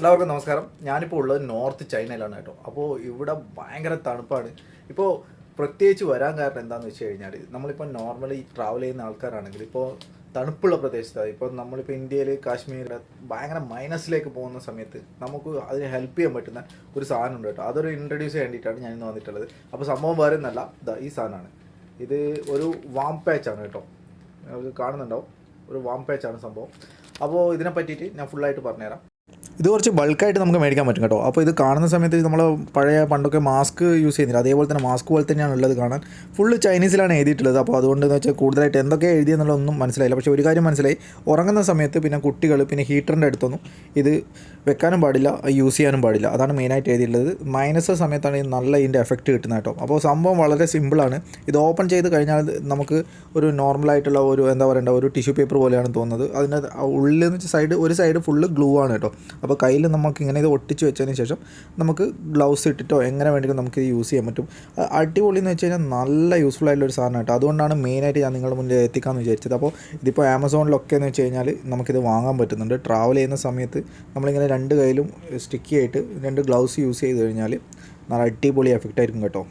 എല്ലാവർക്കും നമസ്കാരം. ഞാനിപ്പോൾ ഉള്ളത് നോർത്ത് ചൈനയിലാണ് കേട്ടോ. അപ്പോൾ ഇവിടെ ഭയങ്കര തണുപ്പാണ്. ഇപ്പോൾ പ്രത്യേകിച്ച് വരാൻ കാരണം എന്താണെന്ന് വെച്ച് കഴിഞ്ഞാൽ നമ്മളിപ്പോൾ നോർമലി ട്രാവൽ ചെയ്യുന്ന ആൾക്കാരാണെങ്കിൽ ഇപ്പോൾ തണുപ്പുള്ള പ്രദേശത്താണ് ഇപ്പോൾ നമ്മളിപ്പോൾ ഇന്ത്യയിൽ കാശ്മീരിൽ ഭയങ്കര മൈനസിലേക്ക് പോകുന്ന സമയത്ത് നമുക്ക് അതിന് ഹെൽപ്പ് ചെയ്യാൻ പറ്റുന്ന ഒരു സാധനം ഉണ്ട് കേട്ടോ. അതൊരു ഇൻട്രൊഡ്യൂസ് ചെയ്യാൻ വേണ്ടിയിട്ടാണ് ഞാൻ ഇന്ന് വന്നിട്ടുള്ളത്. അപ്പോൾ സംഭവം വേറെ ഒന്നല്ല ഈ സാധനമാണ്. ഇത് ഒരു വാം പാച്ചാണ് കേട്ടോ. കാണുന്നുണ്ടാവും. ഒരു വാം പാച്ചാണ് സംഭവം. അപ്പോൾ ഇതിനെ പറ്റിയിട്ട് ഞാൻ ഫുള്ളായിട്ട് പറഞ്ഞുതരാം. ഇത് കുറച്ച് ബൾക്കായിട്ട് നമുക്ക് മേടിക്കാൻ പറ്റും കേട്ടോ. അപ്പോൾ ഇത് കാണുന്ന സമയത്ത് നമ്മൾ പഴയ പണ്ടൊക്കെ മാസ്ക് യൂസ് ചെയ്യുന്നില്ല. അതേപോലെ തന്നെ മാസ്ക് പോലെ തന്നെയാണ് ഉള്ളത് കാണാൻ. ഫുള്ള് ചൈനീസിലാണ് എഴുതിയിട്ടുള്ളത്. അപ്പോൾ അതുകൊണ്ട് എന്ന് വെച്ചാൽ കൂടുതലായിട്ട് എന്തൊക്കെ എഴുതിയെന്നുള്ളതൊന്നും മനസ്സിലായില്ല. പക്ഷേ ഒരു കാര്യം മനസ്സിലായി. ഉറങ്ങുന്ന സമയത്ത് പിന്നെ കുട്ടികൾ പിന്നെ ഹീറ്ററിന്റെ അടുത്തൊന്നും ഇത് വെക്കാനും പാടില്ല യൂസ് ചെയ്യാനും പാടില്ല. അതാണ് മെയിനായിട്ട് എഴുതിയിട്ടുള്ളത്. മൈനസ് സമയത്താണ് ഈ നല്ല ഇതിന്റെ എഫക്റ്റ് കിട്ടുന്നത് കേട്ടോ. അപ്പോൾ സംഭവം വളരെ സിമ്പിളാണ് ഇത് ഓപ്പൺ ചെയ്ത് കഴിഞ്ഞാൽ നമുക്ക് ഒരു നോർമലായിട്ടുള്ള ഒരു എന്താ പറയേണ്ട ഒരു ടിഷ്യൂ പേപ്പർ പോലെയാണ് തോന്നുന്നത്. അതിന്റെ ഉള്ളിൽ നിന്ന് സൈഡ് ഒരു സൈഡ് ഫുള്ള് ഗ്ലൂ ആണ് കേട്ടോ. അപ്പോൾ കയ്യിൽ നമുക്ക് ഇങ്ങനെ ഇത് ഒട്ടിച്ച് വെച്ചതിന് ശേഷം നമുക്ക് ഗ്ലൗസ് ഇട്ടിട്ടോ എങ്ങനെ വേണമെങ്കിലും നമുക്ക് ഇത് യൂസ് ചെയ്യാൻ പറ്റും. അടിപൊളി എന്ന് വെച്ച് കഴിഞ്ഞാൽ നല്ല യൂസ്ഫുൾ ആയിട്ടുള്ള ഒരു സാധനം കേട്ടോ. അതുകൊണ്ടാണ് മെയിനായിട്ട് ഞാൻ നിങ്ങളുടെ മുന്നിൽ എത്തിക്കാമെന്ന് വിചാരിച്ചത്. അപ്പോൾ ഇതിപ്പോൾ ആമസോണിലൊക്കെ എന്ന് വെച്ച് കഴിഞ്ഞാൽ നമുക്കിത് വാങ്ങാൻ പറ്റുന്നുണ്ട്. ട്രാവൽ ചെയ്യുന്ന സമയത്ത് നമ്മളിങ്ങനെ രണ്ട് കയ്യിലും സ്റ്റിക്കി ആയിട്ട് രണ്ട് ഗ്ലൗസ് യൂസ് ചെയ്ത് കഴിഞ്ഞാൽ നല്ല അടിപൊളി എഫക്റ്റ് ആയിരിക്കും കേട്ടോ.